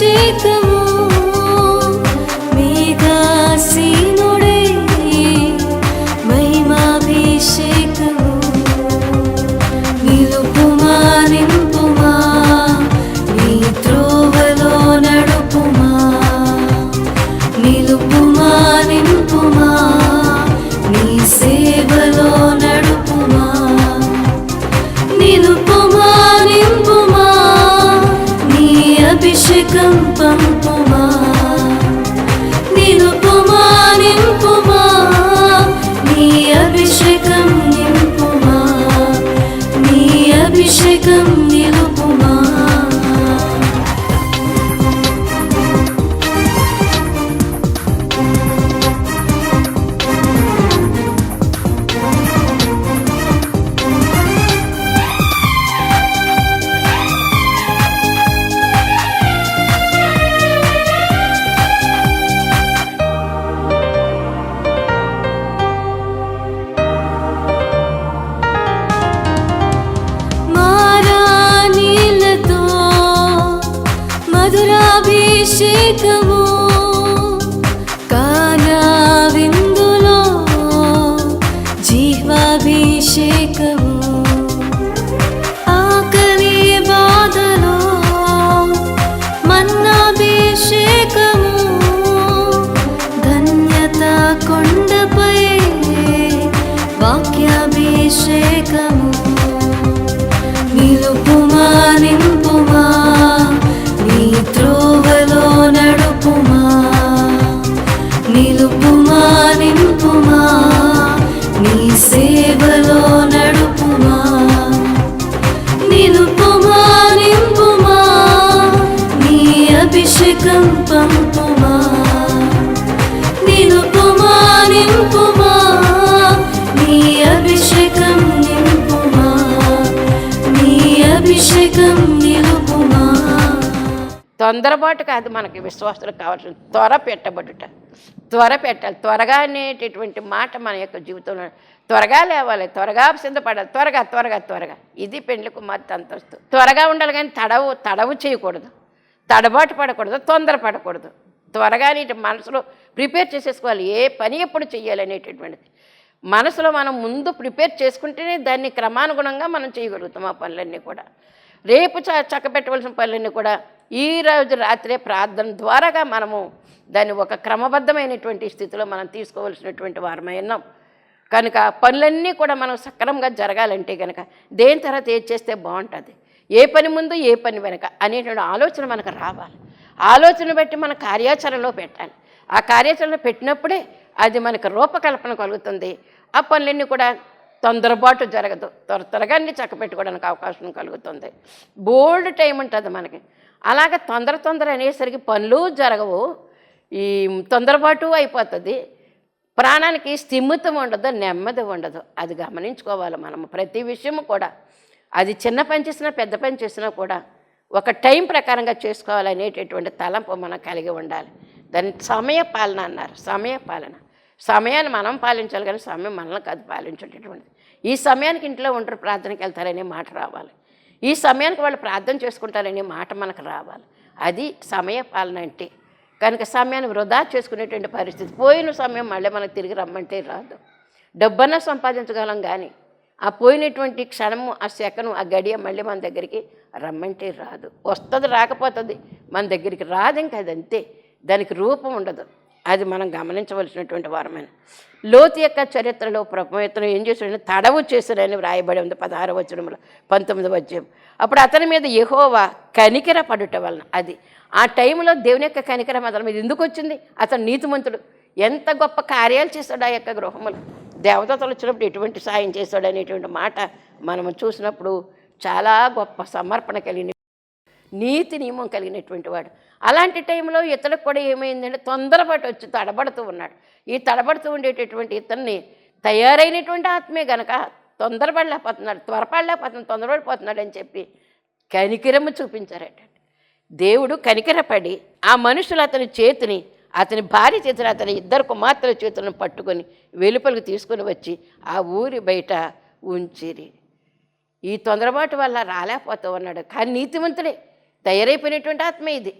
మేఘాభిషేకము తొందరపాటు కాదు మనకి విశ్వాసులకు కావాల్సిన త్వర పెట్టబడుట. త్వర పెట్టాలి. త్వరగా అనేటటువంటి మాట మన యొక్క జీవితంలో త్వరగా లేవాలి. త్వరగా సిద్ధపడాలి. త్వరగా త్వరగా త్వరగా. ఇది పెండ్లి కుమార్తె అంతస్తు. త్వరగా ఉండాలి కానీ తడవు తడవు చేయకూడదు. తడబాటు పడకూడదు తొందర పడకూడదు త్వరగా నీటి మనసులో ప్రిపేర్ చేసేసుకోవాలి. ఏ పని ఎప్పుడు చేయాలి అనేటటువంటిది. మనసులో మనం ముందు ప్రిపేర్ చేసుకుంటేనే దాన్ని క్రమానుగుణంగా మనం చేయగలుగుతాం ఆ పనులన్నీ కూడా. రేపు చ చక్కబెట్టవలసిన పనులన్నీ కూడా ఈ రోజు రాత్రే ప్రార్థన ద్వారాగా మనము దాన్ని ఒక క్రమబద్ధమైనటువంటి స్థితిలో మనం తీసుకోవలసినటువంటి వారమై ఉన్నాం. కనుక పనులన్నీ కూడా మనం సక్రమంగా జరగాలంటే కనుక దేని తర్వాత ఏది చేస్తే బాగుంటుంది ఏ పని ముందు ఏ పని వెనక అనేటువంటి ఆలోచన మనకు రావాలి. ఆలోచన బట్టి మన కార్యాచరణలో పెట్టాలి. ఆ కార్యాచరణ పెట్టినప్పుడే అది మనకు రూపకల్పన కలుగుతుంది. ఆ పనులన్నీ కూడా తొందరపాటు జరగదు. త్వర త్వరగా అన్ని చక్కపెట్టుకోవడానికి అవకాశం కలుగుతుంది. బోల్డ్ టైం ఉంటుంది మనకి. అలాగ తొందర తొందర అనేసరికి పనులు జరగవు. ఈ తొందరపాటు అయిపోతుంది. ప్రాణానికి స్థిమితం ఉండదు నెమ్మది ఉండదు. అది గమనించుకోవాలి మనం ప్రతి విషయము కూడా. అది చిన్న పని చేసినా పెద్ద పని చేసినా కూడా ఒక టైం ప్రకారంగా చేసుకోవాలనేటటువంటి తలంపు మనం కలిగి ఉండాలి. దాన్ని సమయ పాలన అన్నారు. సమయ పాలన. సమయాన్ని మనం పాలించాలి కానీ సమయం మనల్ని కాదు పాలించేటటువంటిది. ఈ సమయానికి ఇంట్లో ఉంటారు ప్రార్థనకి వెళ్తారనే మాట రావాలి. ఈ సమయానికి వాళ్ళు ప్రార్థన చేసుకుంటారనే మాట మనకు రావాలి. అది సమయ పాలన అంటే. కనుక సమయాన్ని వృధా చేసుకునేటువంటి పరిస్థితి. పోయిన సమయం మళ్ళీ మనకు తిరిగి రమ్మంటే రాదు. డబ్బన్నా సంపాదించగలం కానీ ఆ పోయినటువంటి క్షణము ఆ సెకను ఆ గడియ మళ్ళీ మన దగ్గరికి రమ్మంటే రాదు. వస్తుంది రాకపోతుంది మన దగ్గరికి రాదు ఇంకా అది అంతే. దానికి రూపం ఉండదు. అది మనం గమనించవలసినటువంటి వారమైన. లోతు యొక్క చరిత్రలో ప్రభుత్వం ఏం చేశాడని తడవు చేశాడని వ్రాయబడి ఉంది పదహారు వచనంలో పంతొమ్మిది వచ్చం అప్పుడు అతని మీద యహోవా కనికిర పడుట వలన అది ఆ టైంలో దేవుని యొక్క కనికరం అతని మీద ఎందుకు వచ్చింది? అతను నీతిమంతుడు. ఎంత గొప్ప కార్యాలు చేశాడు ఆ యొక్క గృహములు. దేవతలు వచ్చినప్పుడు ఎటువంటి సాయం చేశాడు అనేటువంటి మాట మనము చూసినప్పుడు చాలా గొప్ప సమర్పణ కలిగిన నీతి నియమం కలిగినటువంటి వాడు. అలాంటి టైంలో ఇతనికి కూడా ఏమైందంటే తొందరపాటు వచ్చి తడబడుతూ ఉన్నాడు. ఈ తడబడుతూ ఉండేటటువంటి ఇతన్ని తయారైనటువంటి ఆత్మే గనక తొందరపడలేకపోతున్నాడు త్వరపడలేకపోతున్నాడు తొందరపడిపోతున్నాడు అని చెప్పి కనికిరము చూపించారట. దేవుడు కనికరపడి ఆ మనుషులు అతని చేతిని అతని భార్య చేతిని అతని ఇద్దరు కుమార్తెల చేతులను పట్టుకొని వెలుపలికి తీసుకొని వచ్చి ఆ ఊరి బయట ఉంచిరి. ఈ తొందరపాటు వల్ల రాలేకపోతూ ఉన్నాడు. కానీ నీతివంతుడే తయారైపోయినటువంటి ఆత్మ ఇది.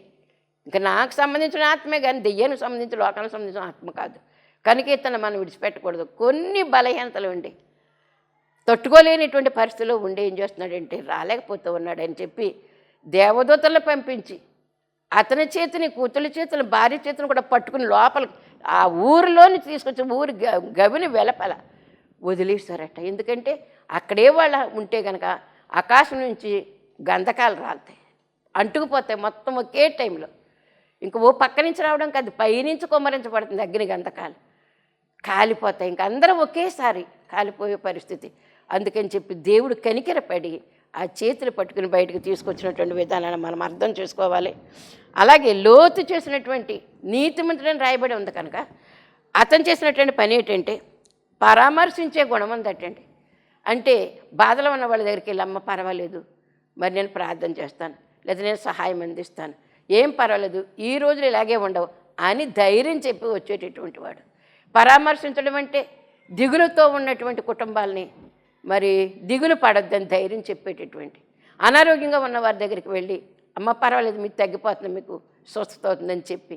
ఇంకా నాకు సంబంధించిన ఆత్మే కానీ దెయ్యానికి సంబంధించిన లోకానికి సంబంధించిన ఆత్మ కాదు. కనుక ఇతను మనం విడిచిపెట్టకూడదు. కొన్ని బలహీనతలు ఉండి తట్టుకోలేనిటువంటి పరిస్థితిలో ఉండి ఏం చేస్తున్నాడంటే రాలేకపోతూ ఉన్నాడని చెప్పి దేవదూతలను పంపించి అతని చేతిని కూతురి చేతులు భార్య చేతిని కూడా పట్టుకుని లోపల ఆ ఊరిలోని తీసుకొచ్చి ఊరి గ- గవిని వెలపల వదిలేస్తారట ఎందుకంటే అక్కడే వాళ్ళ ఉంటే కనుక ఆకాశం నుంచి గంధకాలు రాలుతాయి. అంటుకుపోతాయి మొత్తం ఒకే టైంలో. ఇంక ఓ పక్క నుంచి రావడం కాదు పైనుంచి కుమ్మరించబడుతుంది అగ్ని గంధకాలు. కాలిపోతాయి ఇంక అందరం ఒకేసారి కాలిపోయే పరిస్థితి. అందుకని చెప్పి దేవుడు కనికెరపడి ఆ చేతులు పట్టుకుని బయటకు తీసుకొచ్చినటువంటి విధానాన్ని మనం అర్థం చేసుకోవాలి. అలాగే లోతు చేసినటువంటి నీతిమంతుడని రాయబడి ఉంది కనుక అతను చేసినటువంటి పని ఏంటంటే పరామర్శించే గుణం ఉందటండి అంటే బాధలో ఉన్న వాళ్ళ దగ్గరికి వెళ్ళి అమ్మ పర్వాలేదు మరి నేను ప్రార్థన చేస్తాను. లేదా నేను సహాయం అందిస్తాను. ఏం పర్వాలేదు ఈ రోజులు ఇలాగే ఉండవు అని ధైర్యం చెప్పి వచ్చేటటువంటి వాడు. పరామర్శించడం అంటే దిగులుతో ఉన్నటువంటి కుటుంబాలని మరి దిగులు పడొద్దని ధైర్యం చెప్పేటటువంటి. అనారోగ్యంగా ఉన్న వారి దగ్గరికి వెళ్ళి అమ్మ పర్వాలేదు మీకు తగ్గిపోతుంది మీకు స్వస్థత అవుతుందని చెప్పి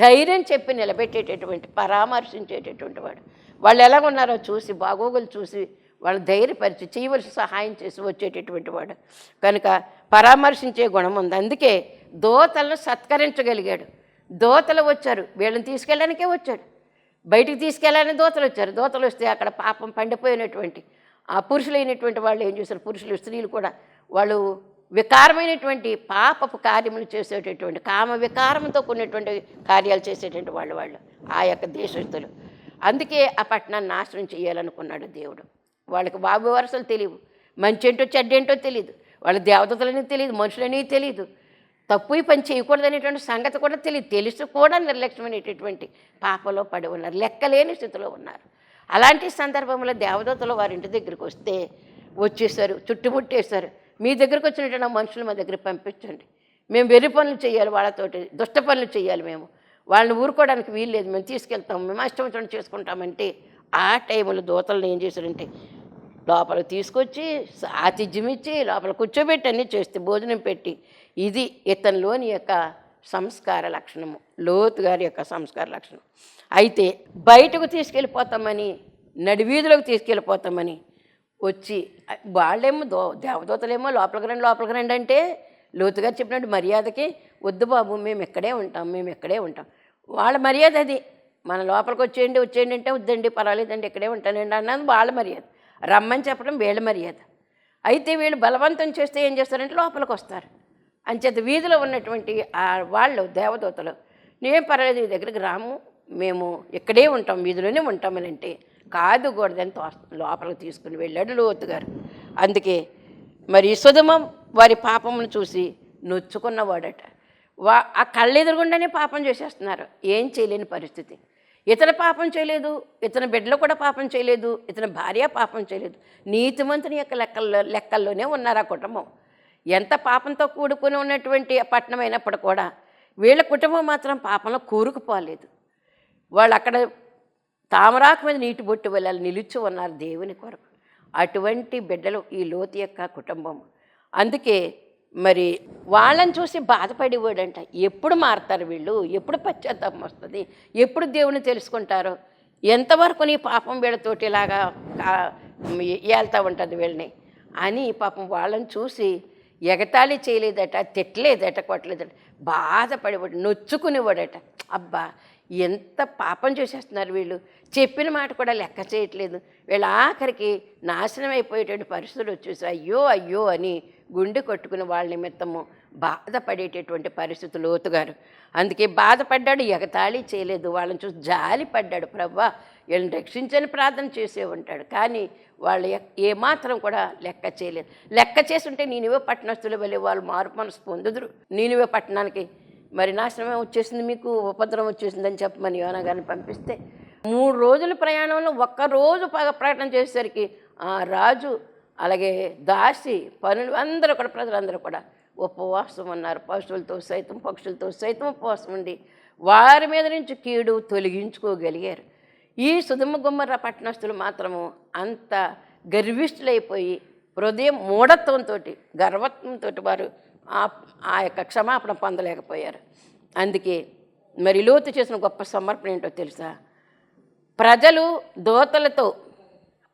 ధైర్యం చెప్పి నిలబెట్టేటటువంటి పరామర్శించేటటువంటి వాడు. వాళ్ళు ఎలా ఉన్నారో చూసి బాగోగులు చూసి వాళ్ళు ధైర్యపరిచి చేయవలసి సహాయం చేసి వచ్చేటటువంటి వాడు. కనుక పరామర్శించే గుణం ఉంది. అందుకే దోతలను సత్కరించగలిగాడు. దోతలు వచ్చారు. వీళ్ళని తీసుకెళ్ళడానికే వచ్చాడు. బయటికి తీసుకెళ్ళాలని దోతలు వచ్చారు. దోతలు వస్తే అక్కడ పాపం పండిపోయినటువంటి ఆ పురుషులైనటువంటి వాళ్ళు ఏం చేశారు? పురుషులు స్త్రీలు కూడా వాళ్ళు వికారమైనటువంటి పాపపు కార్యములు చేసేటటువంటి కామ వికారంతో కూడినటువంటి కార్యాలు చేసేటువంటి వాళ్ళు వాళ్ళు. ఆ యొక్క దేశస్తులు. అందుకే ఆ పట్టణాన్ని నాశనం చేయాలనుకున్నాడు దేవుడు. వాళ్ళకి బాబు వరసలు తెలియవు. మంచి ఏంటో చెడ్డేంటో తెలియదు వాళ్ళ దేవతలని తెలియదు మనుషులని తెలియదు తప్పు పని చేయకూడదనేటువంటి సంగతి కూడా తెలియదు తెలుసు కూడా నిర్లక్ష్యమైనటువంటి పాపలో పడి ఉన్నారు. లెక్కలేని స్థితిలో ఉన్నారు. అలాంటి సందర్భంలో దేవదూతలు వారి ఇంటి దగ్గరికి వస్తే వచ్చేసారు చుట్టుముట్టేశారు. మీ దగ్గరకు వచ్చినటువంటి మనుషులు మా దగ్గర పంపించండి. మేము వెర్రి పనులు చేయాలి వాళ్ళతోటి దుష్ట పనులు చేయాలి మేము. వాళ్ళని ఊరుకోవడానికి వీలు లేదు. మేము తీసుకెళ్తాము మేము ఇష్టం చేసుకుంటామంటే ఆ టైంలో దూతలను ఏం చేశారంటే లోపల తీసుకొచ్చి ఆతిథ్యం ఇచ్చి లోపల కూర్చోబెట్టి అన్నీ చేస్తే భోజనం పెట్టి. ఇది ఇతనిలోని యొక్క సంస్కార లక్షణము లోతు గారి యొక్క సంస్కార లక్షణం. అయితే బయటకు తీసుకెళ్ళిపోతామని నడివీధులకు తీసుకెళ్ళిపోతామని వచ్చి వాళ్ళేమో దో దేవదూతలేమో లోపలికి రండి లోపలికి రండి అంటే లోతుగా చెప్పినట్టు మర్యాదకి వద్దు బాబు మేము ఇక్కడే ఉంటాం మేము ఇక్కడే ఉంటాం. వాళ్ళ మర్యాద అది. మన లోపలికి వచ్చేయండి వచ్చేయండి అంటే వద్దండి పర్వాలేదండి ఇక్కడే ఉంటానండి అన్నది వాళ్ళ మర్యాద. రమ్మని చెప్పడం వీళ్ళ మర్యాద. అయితే వీళ్ళు బలవంతం చేస్తే ఏం చేస్తారంటే లోపలికి వస్తారు. అంచేత వీధిలో ఉన్నటువంటి ఆ వాళ్ళు దేవదూతలు నేను పర్వాలేదు ఈ దగ్గరికి రాము. మేము ఇక్కడే ఉంటాం వీధిలోనే ఉంటామని అంటే కాదు కూడదని తో లోపలికి తీసుకుని వెళ్ళాడు లోతు గారు అందుకే మరి సుధమ వారి పాపమును చూసి నొచ్చుకున్నవాడట. వా ఆ కళ్ళెదురుగుండానే పాపం చేసేస్తున్నారు. ఏం చేయలేని పరిస్థితి. ఇతను పాపం చేయలేదు ఇతని బిడ్డలు కూడా పాపం చేయలేదు ఇతని భార్య పాపం చేయలేదు. నీతిమంతుని యొక్క లెక్కల్లో లెక్కల్లోనే ఉన్నారు ఆ కుటుంబం. ఎంత పాపంతో కూడుకుని ఉన్నటువంటి పట్టణం అయినప్పుడు కూడా వీళ్ళ కుటుంబం మాత్రం పాపంలో కూరుకుపోలేదు. వాళ్ళు అక్కడ తామరాకు మీద నీటి బొట్టు వెళ్ళాలి నిలుచు ఉన్నారు దేవుని కొరకు. అటువంటి బిడ్డలు ఈ లోతు యొక్క కుటుంబం. అందుకే మరి వాళ్ళని చూసి బాధపడేవాడంట. ఎప్పుడు మారుతారు వీళ్ళు? ఎప్పుడు పశ్చాత్తాపం వస్తుంది? ఎప్పుడు దేవుని తెలుసుకుంటారు? ఎంతవరకు నీ పాపం వీళ్ళతోటి ఇలాగా కా- ఏళ్తా ఉంటుంది వీళ్ళని? అని పాపం వాళ్ళని చూసి ఎగతాళి చేయలేదట తిట్టలేదట కొట్టలేదట బాధపడేవాడు నొచ్చుకునేవాడట. అబ్బా ఎంత పాపం చేసేస్తున్నారు వీళ్ళు? చెప్పిన మాట కూడా లెక్క చేయట్లేదు. వీళ్ళ ఆఖరికి నాశనం అయిపోయేటువంటి పరిస్థితులు వచ్చేసి అయ్యో అయ్యో అని గుండె కొట్టుకుని వాళ్ళ నిమిత్తము బాధపడేటటువంటి పరిస్థితి లోతుగారు. అందుకే బాధపడ్డాడు ఎగతాళి చేయలేదు. వాళ్ళని చూసి జాలి పడ్డాడు. ప్రవ్వా వీళ్ళని రక్షించని ప్రార్థన చేసే ఉంటాడు. కానీ వాళ్ళు ఏమాత్రం కూడా లెక్క చేయలేదు. లెక్క చేసుంటే నేనివే పట్టణస్తులు వెళ్ళి వాళ్ళు మార్పు మనసు పొందుదురు. నేనివే పట్టణానికి మరి నాశనమే వచ్చేసింది మీకు ఉపద్రవం వచ్చేసిందని చెప్పమని యోనా గారిని పంపిస్తే మూడు రోజుల ప్రయాణంలో ఒక్క రోజు పగ- ప్రయాణం చేసేసరికి ఆ రాజు అలాగే దాసి పనులు అందరూ కూడా ప్రజలందరూ కూడా ఉపవాసం ఉన్నారు. పశువులతో సైతం పక్షులతో సైతం ఉపవాసం ఉండి వారి మీద నుంచి కీడు తొలగించుకోగలిగారు. ఈ సుధుమ గుమ్మర పట్టణస్తులు మాత్రము అంత గర్విష్ఠులైపోయి హృదయం మూఢత్వంతో గర్వత్వంతో వారు ఆ ఆ యొక్క క్షమాపణ పొందలేకపోయారు. అందుకే మరి లోతు చేసిన గొప్ప సమర్పణ ఏంటో తెలుసా? ప్రజలు దోతలతో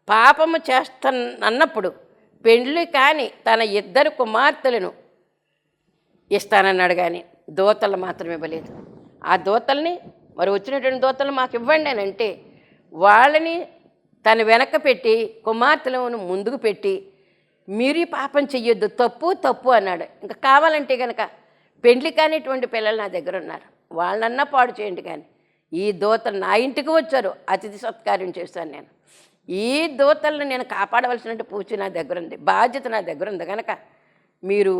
పాపము చేస్తానన్నప్పుడు పెండ్లి కాని తన ఇద్దరు కుమార్తెలను ఇస్తానన్నాడు కానీ దోతలు మాత్రం ఇవ్వలేదు. ఆ దోతల్ని మరి వచ్చినటువంటి దోతలు మాకు ఇవ్వండి అని అంటే వాళ్ళని తన వెనక పెట్టి కుమార్తెలను ముందుకు పెట్టి మీరు పాపం చెయ్యొద్దు తప్పు తప్పు అన్నాడు. ఇంకా కావాలంటే కనుక పెండ్లి కానిటువంటి పిల్లలు నా దగ్గర ఉన్నారు. వాళ్ళనన్నా పాడు చేయండి కానీ ఈ దోతలు నా ఇంటికి వచ్చారు అతిథి సత్కార్యం చేశాను నేను. ఈ దూతలను నేను కాపాడవలసినట్టు పూచి నా దగ్గర ఉంది బాధ్యత నా దగ్గర ఉంది కనుక మీరు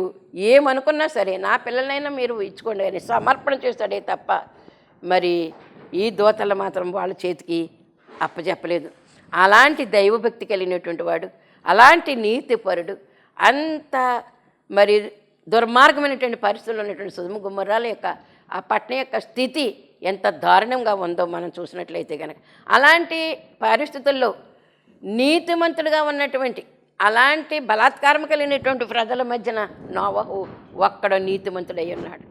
ఏమనుకున్నా సరే నా పిల్లలైనా మీరు ఇచ్చుకోండి కానీ సమర్పణ చేస్తాడే తప్ప మరి ఈ దూతలు మాత్రం వాళ్ళ చేతికి అప్పచెప్పలేదు అలాంటి దైవభక్తి కలిగినటువంటి వాడు అలాంటి నీతిపరుడు అంత మరి దుర్మార్గమైనటువంటి పరిస్థితుల్లో ఉన్నటువంటి సుధుమ గుమ్మరాల యొక్క ఆ పట్టణ యొక్క స్థితి ఎంత దారుణంగా ఉందో మనం చూసినట్లయితే కనుక అలాంటి పరిస్థితుల్లో నీతిమంతుడుగా ఉన్నటువంటి అలాంటి బలాత్కారం కలిగినటువంటి ప్రజల మధ్యన నోవహు ఒక్కడ నీతిమంతుడై ఉన్నాడు.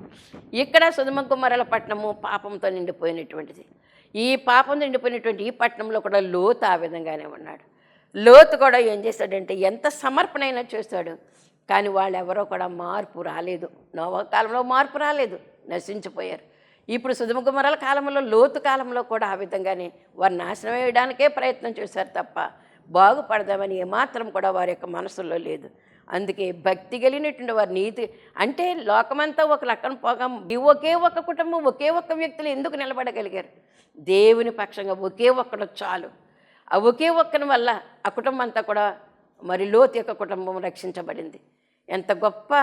ఇక్కడ సుధమ కుమారుల పట్టణము పాపంతో నిండిపోయినటువంటిది. ఈ పాపం నిండిపోయినటువంటి ఈ పట్టణంలో కూడా లోతు ఆ విధంగానే ఉన్నాడు. లోతు కూడా ఏం చేస్తాడంటే ఎంత సమర్పణ అయినా చేస్తాడు కానీ వాళ్ళు ఎవరో కూడా మార్పు రాలేదు. నోవ కాలంలో మార్పు రాలేదు. నశించిపోయారు. ఇప్పుడు సుధమ కాలంలో లోతు కాలంలో కూడా ఆ విధంగానే వారు నాశనం వేయడానికే ప్రయత్నం చేశారు తప్ప బాగుపడదామని ఏమాత్రం కూడా వారి యొక్క మనసులో లేదు. అందుకే భక్తి కలిగినటువంటి వారి నీతి అంటే లోకమంతా ఒక లక్కన పోగా. ఒకే ఒక కుటుంబం ఒకే ఒక్క వ్యక్తులు ఎందుకు నిలబడగలిగారు? దేవుని పక్షంగా ఒకే ఒక్కడు చాలు. ఆ ఒకే ఒక్కని వల్ల ఆ కుటుంబం అంతా కూడా మరి లోతు యొక్క కుటుంబం రక్షించబడింది. ఎంత గొప్ప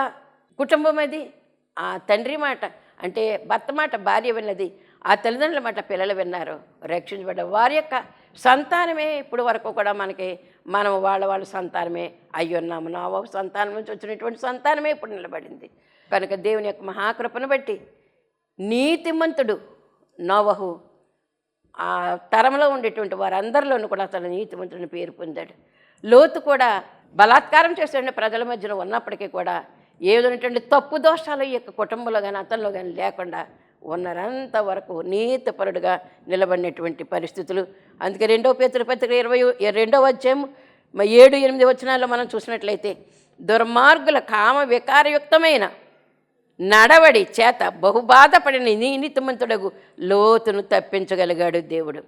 కుటుంబం అది. ఆ తండ్రి మాట అంటే భర్త మాట భార్య విన్నది. ఆ తల్లిదండ్రుల మాట పిల్లలు విన్నారు. రక్షించబడ్డ వారి యొక్క సంతానమే ఇప్పుడు వరకు కూడా మనకి మనం వాళ్ళ వాళ్ళ సంతానమే. అయ్యున్నాము నా సంతానం నుంచి వచ్చినటువంటి సంతానమే ఇప్పుడు నిలబడింది. కనుక దేవుని యొక్క మహాకృపను బట్టి నీతిమంతుడు నోవహు ఆ తరంలో ఉండేటువంటి వారందరిలోనూ కూడా అతను నీతిమంతుడిని పేరు పొందాడు. లోతు కూడా బలాత్కారం చేసే ప్రజల మధ్యన ఉన్నప్పటికీ కూడా ఏదైనటువంటి తప్పు దోషాలు ఈ యొక్క కుటుంబంలో కానీ అతనిలో కానీ లేకుండా ఉన్నరంత వరకు నీతిపరుడుగా నిలబడినటువంటి పరిస్థితులు. అందుకే రెండో పేతుల పత్రిక ఇరవై రెండవ అధ్యాయం ఏడు ఎనిమిది వచనాల్లో మనం చూసినట్లయితే దుర్మార్గుల కామ వికారయుక్తమైన నడవడి చేత బహుబాధపడిన నీతిమంతుడకు లోతును తప్పించగలిగాడు దేవుడు.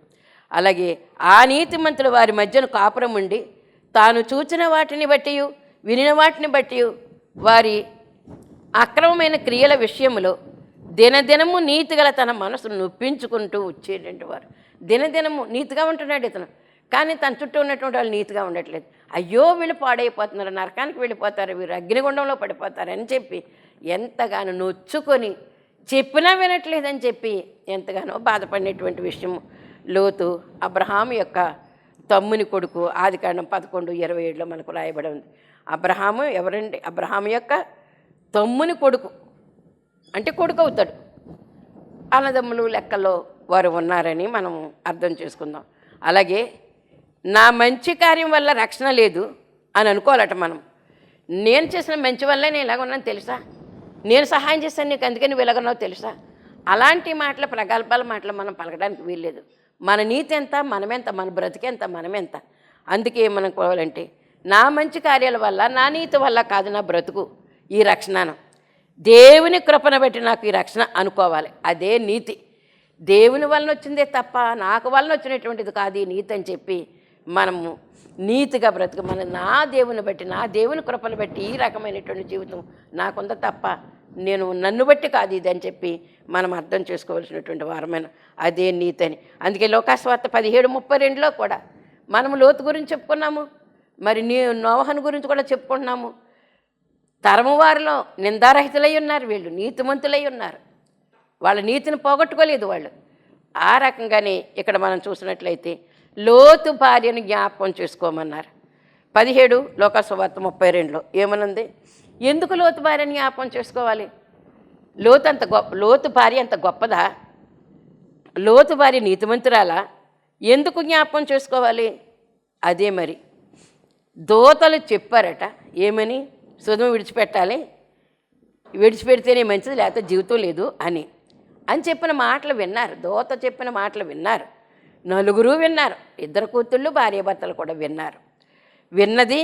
అలాగే ఆ నీతిమంతుడు వారి మధ్యన కాపురం ఉండి తాను చూచిన వాటిని బట్టి వినిన వాటిని బట్టి వారి అక్రమమైన క్రియల విషయంలో దినదినము నీతిగల తన మనసును నొప్పించుకుంటూ వచ్చేటువంటి వారు. దినదినము నీతిగా ఉంటున్నాడు ఇతను. కానీ తన చుట్టూ ఉన్నటువంటి వాళ్ళు నీతిగా ఉండట్లేదు. అయ్యో వీళ్ళు పాడైపోతున్నారు నరకానికి వెళ్ళిపోతారు వీరు అగ్నిగుండంలో పడిపోతారని చెప్పి ఎంతగానో నొచ్చుకొని చెప్పినా వినట్లేదని చెప్పి ఎంతగానో బాధపడినటువంటి విషయం లోతు అబ్రహాం యొక్క తమ్ముని కొడుకు ఆదికాండం పదకొండు ఇరవై ఏడులో మనకు రాయబడి ఉంది. అబ్రహాము ఎవరండి? అబ్రహాం యొక్క తమ్ముని కొడుకు. అంటే కొడుకు అవుతాడు. అన్నదమ్ములు లెక్కలో వారు ఉన్నారని మనం అర్థం చేసుకుందాం. అలాగే నా మంచి కార్యం వల్ల రక్షణ లేదు అని అనుకోవాలట మనం. నేను చేసిన మంచి వల్లే నేను ఇలాగ ఉన్నాను తెలుసా? నేను సహాయం చేశాను నీకు అందుకే నువ్వు ఇలాగన్నావు తెలుసా? అలాంటి మాటల ప్రగల్భాల మాటలు మనం పలకడానికి వీల్లేదు. మన నీతి ఎంత మనమెంత మన బ్రతికెంత మనమెంత. అందుకే మనం కోవాలంటే నా మంచి కార్యాల వల్ల నా నీతి వల్ల కాదు నా బ్రతుకు ఈ రక్షణను దేవుని కృపణ బట్టి నాకు ఈ రక్షణ అనుకోవాలి. అదే నీతి. దేవుని వలన వచ్చిందే తప్ప నాకు వలన వచ్చినటువంటిది కాదు ఈ నీతి అని చెప్పి మనము నీతిగా బ్రతుకు మన నా దేవుని బట్టి నా దేవుని కృపను బట్టి ఈ రకమైనటువంటి జీవితం నాకుందా తప్ప నేను నన్ను బట్టి కాదు ఇది అని చెప్పి మనం అర్థం చేసుకోవాల్సినటువంటి వారమైన అదే నీతి అని. అందుకే లోకాస్వార్త పదిహేడు ముప్పై రెండులో కూడా మనము లోతు గురించి చెప్పుకున్నాము మరి నీ నోహన్ గురించి కూడా చెప్పుకుంటున్నాము. తరము వారిలో నిందారహితులై ఉన్నారు వీళ్ళు నీతిమంతులై ఉన్నారు. వాళ్ళ నీతిని పోగొట్టుకోలేదు వాళ్ళు. ఆ రకంగానే ఇక్కడ మనం చూసినట్లయితే లోతు భార్యను జ్ఞాపకం చేసుకోమన్నారు. పదిహేడు లోకసువార్త ముప్పై రెండులో ఏమనుంది? ఎందుకు లోతు భార్యని జ్ఞాపకం చేసుకోవాలి? లోతు అంత గొప్ప లోతు భార్య అంత గొప్పదా? లోతు భార్య నీతిమంతురాలా? ఎందుకు జ్ఞాపకం చేసుకోవాలి? అదే మరి. దోతలు చెప్పారట ఏమని? సుధమ విడిచిపెట్టాలి. విడిచిపెడితేనే మంచిది లేకపోతే జీవితం లేదు అని. అని చెప్పిన మాటలు విన్నారు దోత చెప్పిన మాటలు విన్నారు. నలుగురు విన్నారు ఇద్దరు కూతుళ్ళు భార్యాభర్తలు కూడా విన్నారు. విన్నది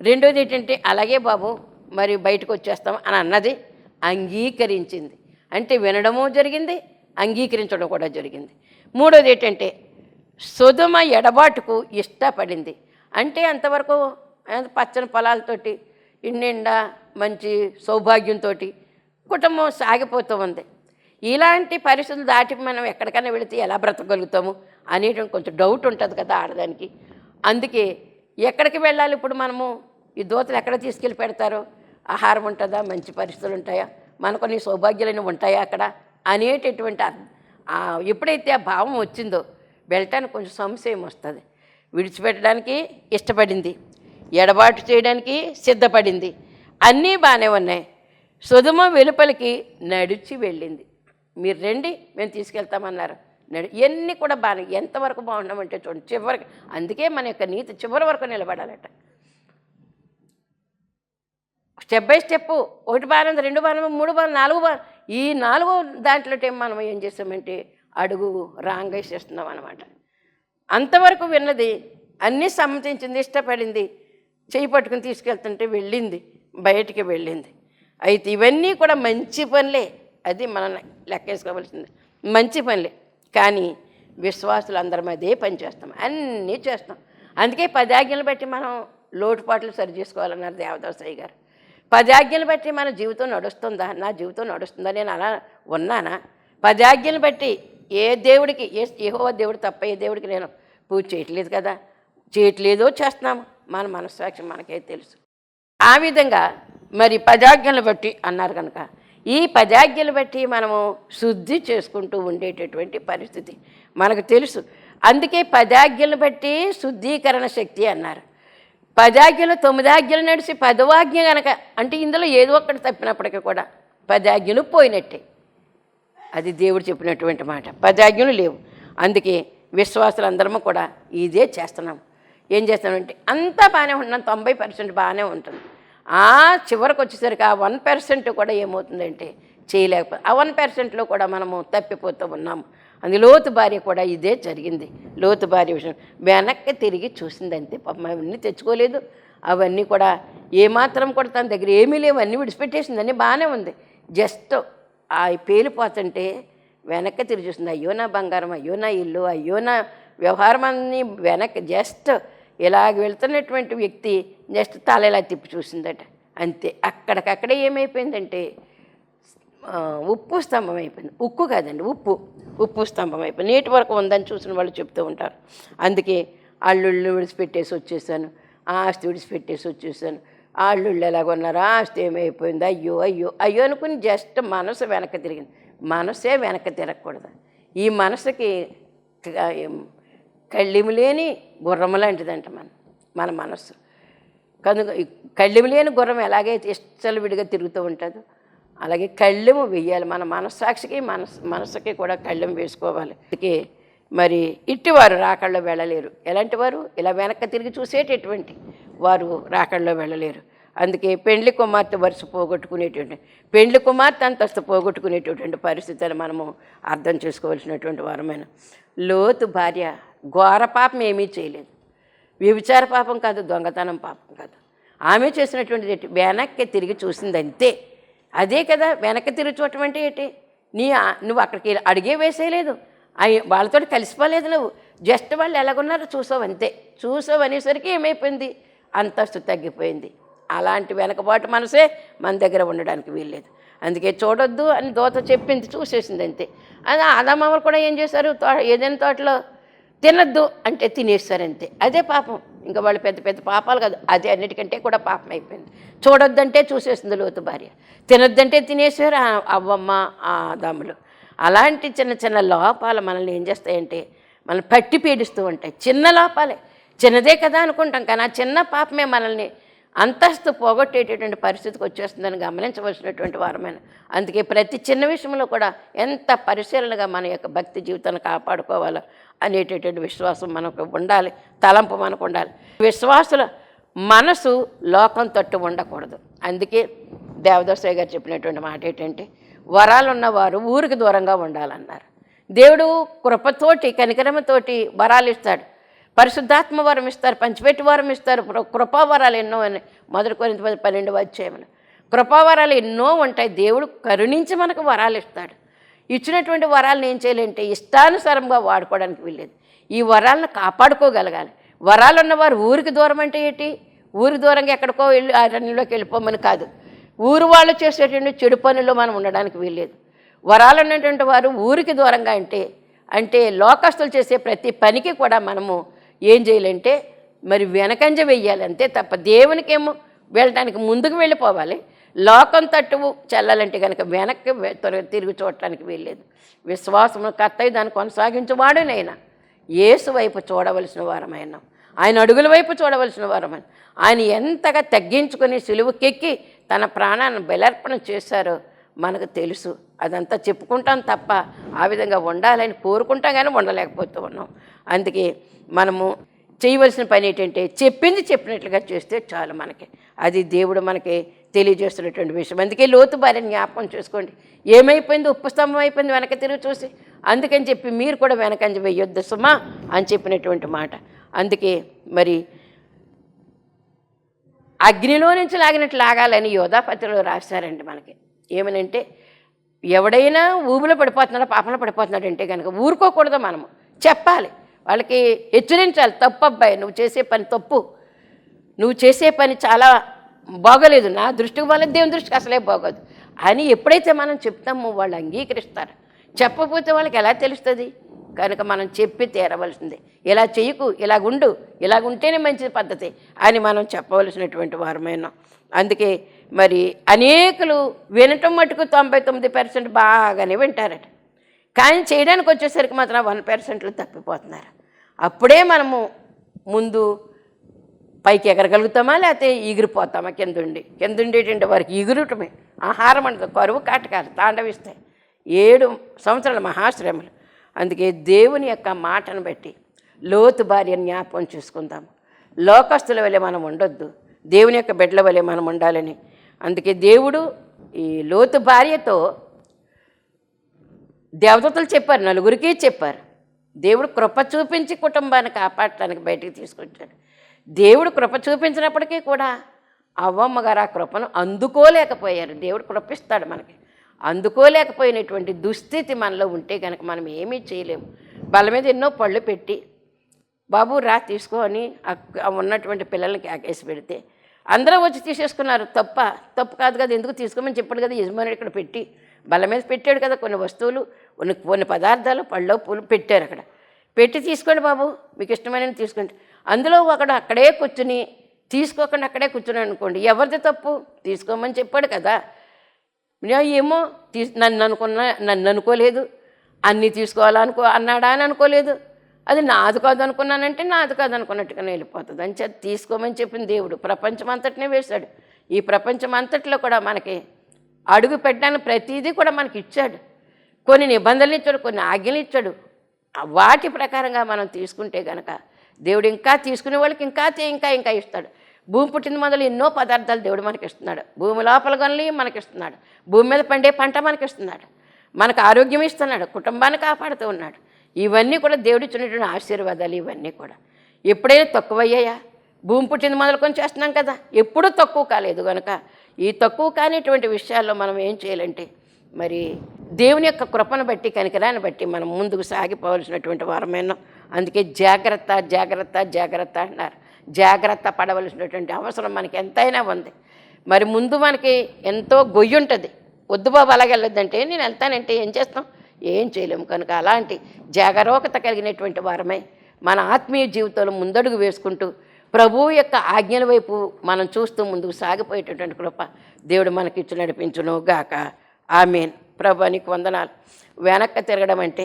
రెండోది ఏంటంటే అలాగే బాబు మరి బయటకు వచ్చేస్తాం అని అన్నది అంగీకరించింది. అంటే వినడము జరిగింది అంగీకరించడం కూడా జరిగింది. మూడోది ఏంటంటే సుధమ ఎడబాటుకు ఇష్టపడింది. అంటే అంతవరకు పచ్చని పొలాలతోటి ఇండిండా మంచి సౌభాగ్యంతో కుటుంబం సాగిపోతూ ఉంది. ఇలాంటి పరిస్థితులు దాటి మనం ఎక్కడికైనా వెళితే ఎలా బ్రతకగలుగుతాము అనేటువంటి కొంచెం డౌట్ ఉంటుంది కదా ఆడదానికి. అందుకే ఎక్కడికి వెళ్ళాలి ఇప్పుడు మనము? ఈ దూతలు ఎక్కడ తీసుకెళ్ళి పెడతారు? ఆహారం ఉంటుందా? మంచి పరిస్థితులు ఉంటాయా? మనకు కొన్ని సౌభాగ్యాలన్నీ ఉంటాయా అక్కడ? అనేటటువంటి ఎప్పుడైతే ఆ భావం వచ్చిందో వెళ్ళటానికి కొంచెం సంశయం వస్తుంది. విడిచిపెట్టడానికి ఇష్టపడింది. ఎడబాటు చేయడానికి సిద్ధపడింది. అన్నీ బాగానే ఉన్నాయి. సుధుమ వెలుపలికి నడిచి వెళ్ళింది. మీరు రండి మేము తీసుకెళ్తామన్నారు. నడి ఇవన్నీ కూడా బాగా ఎంతవరకు బాగున్నామంటే చూడండి చివరికి అందుకే మన యొక్క నీతి చివరి వరకు నిలబడాలట. స్టెప్ బై స్టెప్ ఒకటి బాణం రెండు బాణం మూడు బాణం నాలుగు బాణం. ఈ నాలుగు దాంట్లో టైం మనం ఏం చేస్తామంటే అడుగు రాంగ్ వేసేస్తున్నాం అనమాట అంతవరకు విన్నది అన్నీ సమ్మతించింది ఇష్టపడింది చేయి పట్టుకుని తీసుకెళ్తుంటే వెళ్ళింది బయటికి వెళ్ళింది. అయితే ఇవన్నీ కూడా మంచి పనులే అది మనం లెక్కేసుకోవాల్సింది మంచి పనులే కానీ విశ్వాసులు అందరం అదే పని చేస్తాం అన్నీ చేస్తాం. అందుకే పదాజ్ఞలు బట్టి మనం లోటుపాట్లు సరి చేసుకోవాలన్నారు దేవదాసయ్య గారు. పదాజ్ఞలు బట్టి మన జీవితం నడుస్తుందా? నా జీవితం నడుస్తుందా? నేను అలా ఉన్నానా? పదాజ్ఞలు బట్టి ఏ దేవుడికి ఏ ఏహో దేవుడు తప్ప ఏ దేవుడికి నేను పూజ చేయట్లేదు కదా? చేయట్లేదో చేస్తున్నాము. మన మనస్సాక్షి మనకే తెలుసు. ఆ విధంగా మరి పదాజ్ఞలు బట్టి అన్నారు కనుక ఈ పదాజ్ఞలు బట్టి మనము శుద్ధి చేసుకుంటూ ఉండేటటువంటి పరిస్థితి మనకు తెలుసు. అందుకే పదాజ్ఞలు బట్టి శుద్ధీకరణ శక్తి అన్నారు. పదాజ్ఞలు తొమ్మిదాజ్ఞలు నడిచి పదవాజ్ఞ గనక అంటే ఇందులో ఏదో ఒక్కటి తప్పినప్పటికీ కూడా పదాజ్ఞలు పోయినట్టే. అది దేవుడు చెప్పినటువంటి మాట. పదాజ్ఞలు లేవు. అందుకే విశ్వాసులందరము కూడా ఇదే చేస్తున్నాం ఏం చేస్తామంటే అంతా బాగానే ఉంటున్నాం తొంభై పర్సెంట్ బాగానే ఉంటుంది. ఆ చివరికి వచ్చేసరికి ఆ వన్ పర్సెంట్ కూడా ఏమవుతుందంటే చేయలేకపోతే ఆ వన్ పర్సెంట్లో కూడా మనము తప్పిపోతూ ఉన్నాము. అది లోతు భార్య కూడా ఇదే జరిగింది. లోతు భార్య విషయం. వెనక్కి తిరిగి చూసిందంతే. పాపం అవన్నీ తెచ్చుకోలేదు. అవన్నీ కూడా ఏమాత్రం కూడా తన దగ్గర ఏమీ లేవు. అన్నీ విడిచిపెట్టేసింది. అన్నీ బాగానే ఉంది. జస్ట్ ఆ పేలిపోతుంటే వెనక్కి తిరిగి చూస్తుంది అయ్యో నా బంగారం అయ్యో నా ఇల్లు అయ్యో నా వ్యవహారం అన్ని వెనక్కి జస్ట్ ఇలాగ వెళ్తున్నటువంటి వ్యక్తి జస్ట్ తల ఇలా తిప్పి చూసిందట. అంతే. అక్కడికక్కడే ఏమైపోయిందంటే ఉప్పు స్తంభం అయిపోయింది. ఉక్కు కాదండి ఉప్పు. ఉప్పు స్తంభం అయిపోయింది. నీటి వరకు ఉందని చూసిన వాళ్ళు చెప్తూ ఉంటారు. అందుకే అల్లుళ్ళు విడిచిపెట్టేసి వచ్చేసాను. ఆస్తి విడిచిపెట్టేసి వచ్చేసాను. అల్లుళ్ళు ఎలాగ ఉన్నారా ఆస్తి ఏమైపోయింది? అయ్యో అయ్యో అయ్యో అనుకుని జస్ట్ మనసు వెనక్కి తిరిగింది. మనసే వెనక్కి తిరగకూడదు. ఈ మనసుకి కళ్ళిమి లేని గుర్రం లాంటిదంట మన మన మనస్సు కనుక కళ్ళిమి లేని గుర్రం ఎలాగైతే ఇష్టలు విడిగా తిరుగుతూ ఉంటుందో అలాగే కళ్ళెము వెయ్యాలి. మన మనస్సాక్షికి మనస్ మనసుకి కూడా కళ్ళెం వేసుకోవాలి. అందుకే మరి ఇట్టివారు రాకల్లో వెళ్ళలేరు. ఎలాంటి వారు? ఇలా వెనక్కి తిరిగి చూసేటటువంటి వారు రాకల్లో వెళ్ళలేరు. అందుకే పెండ్లి కుమార్తె వరుస పోగొట్టుకునేటువంటి పెండ్లి కుమార్తె అంతస్తు పోగొట్టుకునేటటువంటి పరిస్థితిని మనము అర్థం చేసుకోవాల్సినటువంటి వారమైన. లోతు భార్య ఘోర పాపం ఏమీ చేయలేదు. వ్యభిచార పాపం కాదు దొంగతనం పాపం కాదు. ఆమె చేసినటువంటి వెనక్కి తిరిగి చూసింది అంతే అదే కదా వెనక్కి తిరిగి చూడటం అంటే ఏంటి? నీ నువ్వు అక్కడికి అడిగే వేసేయలేదు అవి వాళ్ళతో కలిసిపోలేదు నువ్వు. జస్ట్ వాళ్ళు ఎలాగున్నారో చూసావు అంతే. చూసావు అనేసరికి ఏమైపోయింది? అంతస్తు తగ్గిపోయింది. అలాంటి వెనకబాటు మనసే మన దగ్గర ఉండడానికి వీల్లేదు. అందుకే చూడొద్దు అని దోత చెప్పింది చూసేసింది అంతే. అది ఆదామామలు కూడా ఏం చేశారు? తో ఏదైనా తోటలో తినద్దు అంటే తినేస్తారు అంతే. అదే పాపం. ఇంకా వాళ్ళు పెద్ద పెద్ద పాపాలు కాదు. అదే అన్నిటికంటే కూడా పాపం అయిపోయింది. చూడొద్దంటే చూసేస్తుంది లోతు భార్య. తినొద్దంటే తినేసారు ఆ అవ్వమ్మ ఆ దమ్ములు అలాంటి చిన్న చిన్న లోపాలు మనల్ని ఏం చేస్తాయంటే మనల్ని పట్టి పీడిస్తూ ఉంటాయి. చిన్న లోపాలే. చిన్నదే కదా అనుకుంటాం కానీ ఆ చిన్న పాపమే మనల్ని అంతస్తు పోగొట్టేటటువంటి పరిస్థితికి వచ్చేస్తుందని గమనించవలసినటువంటి వారమైన. అందుకే ప్రతి చిన్న విషయంలో కూడా ఎంత పరిశీలనగా మన యొక్క భక్తి జీవితాన్ని కాపాడుకోవాలో అనేటటువంటి విశ్వాసం మనకు ఉండాలి తలంపు మనకు ఉండాలి. విశ్వాసుల మనసు లోకం తట్టు ఉండకూడదు. అందుకే దేవదోసయ్య గారు చెప్పినటువంటి మాట ఏంటంటే వరాలు ఉన్నవారు ఊరికి దూరంగా ఉండాలన్నారు. దేవుడు కృపతోటి కనికరమతోటి వరాలు ఇస్తాడు పరిశుద్ధాత్మ వరం ఇస్తారు పంచిపెట్టి వరం ఇస్తారు కృపావరాలు ఎన్నో అని మొదటి కొరింత పన్నెండు వచ్చేయమని కృపావరాలు ఎన్నో ఉంటాయి దేవుడు కరుణించి మనకు వరాలు ఇస్తాడు. ఇచ్చినటువంటి వరాలను ఏం చేయాలంటే ఇష్టానుసారంగా వాడుకోవడానికి వీల్లేదు. ఈ వరాలను కాపాడుకోగలగాలి. వరాలు ఉన్నవారు ఊరికి దూరం అంటే ఏంటి? ఊరి దూరంగా ఎక్కడికో వెళ్ళి అరణ్యంలోకి వెళ్ళిపోమని కాదు. ఊరు వాళ్ళు చేసేటువంటి చెడు పనుల్లో మనం ఉండడానికి వీల్లేదు. వరాలు ఉన్నటువంటి వారు ఊరికి దూరంగా అంటే అంటే లోకస్తులు చేసే ప్రతి పనికి కూడా మనము ఏం చేయాలంటే మరి వెనకంజ వెయ్యాలి అంతే తప్ప దేవునికేమో వెళ్ళడానికి ముందుకు వెళ్ళిపోవాలి. లోకం తట్టు చెల్లాలంటే కనుక వెనక్కి తిరిగి చూడటానికి వెళ్ళేది విశ్వాసము కర్తయ్య దాన్ని కొనసాగించువాడు నైనా? యేసు వైపు చూడవలసిన వారమైన. ఆయన అడుగుల వైపు చూడవలసిన వారమైన. ఆయన ఎంతగా తగ్గించుకొని సులువుకెక్కి తన ప్రాణాన్ని బలర్పణ చేశారో మనకు తెలుసు. అదంతా చెప్పుకుంటాం తప్ప ఆ విధంగా ఉండాలని కోరుకుంటాం కానీ ఉండలేకపోతూ ఉన్నాం. అందుకే మనము చేయవలసిన పని ఏంటంటే చెప్పింది చెప్పినట్లుగా చేస్తే చాలు మనకి. అది దేవుడు మనకి తెలియజేస్తున్నటువంటి విషయం. అందుకే లోతు భార్యను జ్ఞాపకం చేసుకోండి. ఏమైపోయింది? ఉప్పు స్తంభం అయిపోయింది వెనక తిరిగి చూసి. అందుకని చెప్పి మీరు కూడా వెనకంజ వెయ్యొద్దు సుమా అని చెప్పినటువంటి మాట. అందుకే మరి అగ్నిలో నుంచి లాగినట్లు లాగాలని యోధాపత్రిలో రాశారండి మనకి. ఏమనంటే ఎవడైనా ఊబిలో పడిపోతున్నాడో పాపంలో పడిపోతున్నాడు అంటే కనుక ఊరుకోకూడదు మనము. చెప్పాలి. వాళ్ళకి హెచ్చరించాలి. తప్పు అబ్బాయి నువ్వు చేసే పని తప్పు. నువ్వు చేసే పని చాలా బాగోలేదు. నా దృష్టికి వాళ్ళ దేవుని దృష్టికి అసలే బాగోదు. అని ఎప్పుడైతే మనం చెప్తామో వాళ్ళు అంగీకరిస్తారు. చెప్పకపోతే వాళ్ళకి ఎలా తెలుస్తుంది? కనుక మనం చెప్పి తీరవలసిందే. ఇలా చేయకు ఇలా ఉండు ఇలా ఉంటేనే మంచి పద్ధతి అని మనం చెప్పవలసినటువంటి వారమైన. అందుకే మరి అనేకులు వినటం మటుకు తొంభై తొమ్మిది పర్సెంట్ బాగానే వింటారట. కానీ చేయడానికి వచ్చేసరికి మాత్రం వన్ పర్సెంట్లు తప్పిపోతున్నారు. అప్పుడే మనము ముందు పైకి ఎగరగలుగుతామా లేకపోతే ఎగిరిపోతామా కిందుండి. కిందుండేటువంటి వారికి ఎగురటమే ఆహారం అంటే కరువు కాటకాలు తాండవిస్తాయి. ఏడు సంవత్సరాల మహాశ్రమలు. అందుకే దేవుని యొక్క మాటను బట్టి లోతు భార్య జ్ఞాపకం చూసుకుందాము లోకస్తుల వలె మనం ఉండొద్దు. దేవుని యొక్క బిడ్డల వలె మనం ఉండాలని అందుకే దేవుడు ఈ లోతు భార్యతో దేవతలు చెప్పారు నలుగురికి చెప్పారు. దేవుడు కృప చూపించి కుటుంబాన్ని కాపాడటానికి బయటికి తీసుకొచ్చాడు. దేవుడు కృప చూపించినప్పటికీ కూడా అవ్వమ్మ గారు ఆ కృపను అందుకోలేకపోయారు. దేవుడు కృపిస్తాడు మనకి. అందుకోలేకపోయినటువంటి దుస్థితి మనలో ఉంటే కనుక మనం ఏమీ చేయలేము. బల మీద ఎన్నో పళ్ళు పెట్టి బాబు రా తీసుకో అని ఉన్నటువంటి పిల్లలకి ఆకేసి పెడితే అందరూ వచ్చి తీసేసుకున్నారు. తప్ప తప్పు కాదు కదా ఎందుకు తీసుకోమని చెప్పాడు కదా యజమానుడు ఇక్కడ పెట్టి. బల్ల మీద పెట్టాడు కదా కొన్ని వస్తువులు కొన్ని కొన్ని పదార్థాలు పళ్ళు పూలు పెట్టారు అక్కడ. పెట్టి తీసుకోండి బాబు మీకు ఇష్టమైన తీసుకోండి. అందులో ఒకడు అక్కడే కూర్చుని తీసుకోకుండా అక్కడే కూర్చున్నాను అనుకోండి ఎవరిది తప్పు? తీసుకోమని చెప్పాడు కదా. ఏమో తీ నన్ను అనుకున్నా నన్ను అనుకోలేదు. అన్నీ తీసుకోవాలనుకో అన్నాడా అని అనుకోలేదు. అది నాది కాదు అనుకున్నానంటే నాది కాదు అనుకున్నట్టుగానే వెళ్ళిపోతుంది అని చెప్పి తీసుకోమని చెప్పిన దేవుడు ప్రపంచం అంతటినే వేశాడు. ఈ ప్రపంచం అంతట్లో కూడా మనకి అడుగు పెట్టడానికి ప్రతిదీ కూడా మనకి ఇచ్చాడు. కొన్ని నిబంధనలు ఇచ్చాడు కొన్ని ఆజ్ఞలు ఇచ్చాడు. వాటి ప్రకారంగా మనం తీసుకుంటే గనక దేవుడు ఇంకా తీసుకునే వాళ్ళకి ఇంకా ఇంకా ఇంకా ఇస్తాడు. భూమి పుట్టిన మొదలు ఎన్నో పదార్థాలు దేవుడు మనకి ఇస్తున్నాడు భూమి లోపల గనులు మనకి ఇస్తున్నాడు భూమి మీద పండే పంట మనకి ఇస్తున్నాడు మనకు ఆరోగ్యం ఇస్తున్నాడు. కుటుంబాన్ని కాపాడుతూ ఉన్నాడు. ఇవన్నీ కూడా దేవుడిచ్చినటువంటి ఆశీర్వాదాలు ఇవన్నీ కూడా. ఎప్పుడైనా తక్కువయ్యాయా? భూమి పుట్టింది మొదలుకొని చేస్తున్నాం కదా. ఎప్పుడూ తక్కువ కాలేదు కనుక ఈ తక్కువ కానిటువంటి విషయాల్లో మనం ఏం చేయాలంటే మరి దేవుని యొక్క కృపను బట్టి కనికరాన్ని బట్టి మనం ముందుకు సాగిపోవలసినటువంటి వారమైన అందుకే జాగ్రత్త జాగ్రత్త జాగ్రత్త అంటున్నారు. జాగ్రత్త పడవలసినటువంటి అవసరం మనకి ఎంతైనా ఉంది. మరి ముందు మనకి ఎంతో గొయ్యి ఉంటుంది వద్దు బాబు అలాగెళ్ళొద్దంటే నేను వెళ్తానంటే ఏం చేస్తాం? ఏం చేయలేము. కనుక అలాంటి జాగరూకత కలిగినటువంటి వారమై మన ఆత్మీయ జీవితంలో ముందడుగు వేసుకుంటూ ప్రభువు యొక్క ఆజ్ఞల వైపు మనం చూస్తూ ముందుకు సాగిపోయేటటువంటి కృప దేవుడు మనకి ఇచ్చి నడిపించును గాక ఆమెన్. ప్రభు నీకు వందనాలు. వెనక్కి తిరగడం అంటే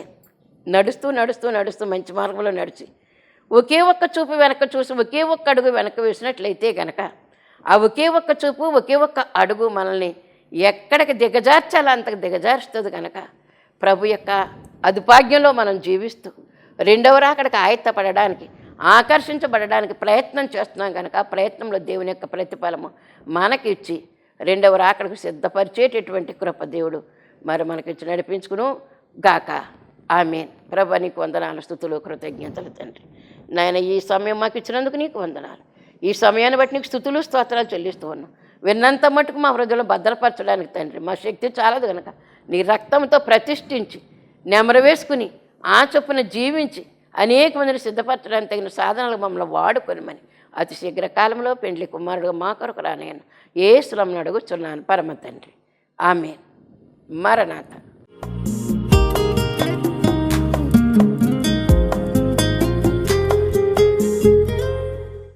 నడుస్తూ నడుస్తూ నడుస్తూ మంచి మార్గంలో నడిచి ఒకే ఒక్క చూపు వెనక చూసి ఒకే ఒక్క అడుగు వెనక వేసినట్లయితే గనక ఆ ఒకే ఒక్క చూపు ఒకే ఒక్క అడుగు మనల్ని ఎక్కడికి దిగజార్చాలో అంతకు దిగజారుస్తుంది కనుక ప్రభు యొక్క అదుపాగ్యంలో మనం జీవిస్తూ రెండవ రాకడికి ఆయత్తపడడానికి ఆకర్షించబడడానికి ప్రయత్నం చేస్తున్నాం కనుక ప్రయత్నంలో దేవుని యొక్క ప్రతిఫలము మనకి ఇచ్చి రెండవ రాకడికి సిద్ధపరిచేటటువంటి కృప దేవుడు మరి మనకిచ్చి నడిపించుకును గాక. ఆమెన్. ప్రభు నీకు వందనాలు స్థుతులు కృతజ్ఞతలు తండ్రి. నాయన ఈ సమయం మాకు ఇచ్చినందుకు నీకు వందనాలు. ఈ సమయాన్ని బట్టి నీకు స్థుతులు స్తోత్రాలు చెల్లిస్తూ ఉన్నాం. విన్నంత మటుకు మా హృదయంలో భద్రపరచడానికి తండ్రి మా శక్తి చాలదు కనుక నీ రక్తంతో ప్రతిష్ఠించి నెమరవేసుకుని ఆ చొప్పున జీవించి అనేక మందిని సిద్ధపరచడానికి తగిన సాధనలు మమ్మల్ని వాడుకొనిమని. అతి శీఘ్ర కాలంలో పెండ్లి కుమారుడుగా మా కొరకు రానయ్యను ఏ శ్రమను అడుగుచున్నాను పరమ తండ్రి. ఆమె మరణాత.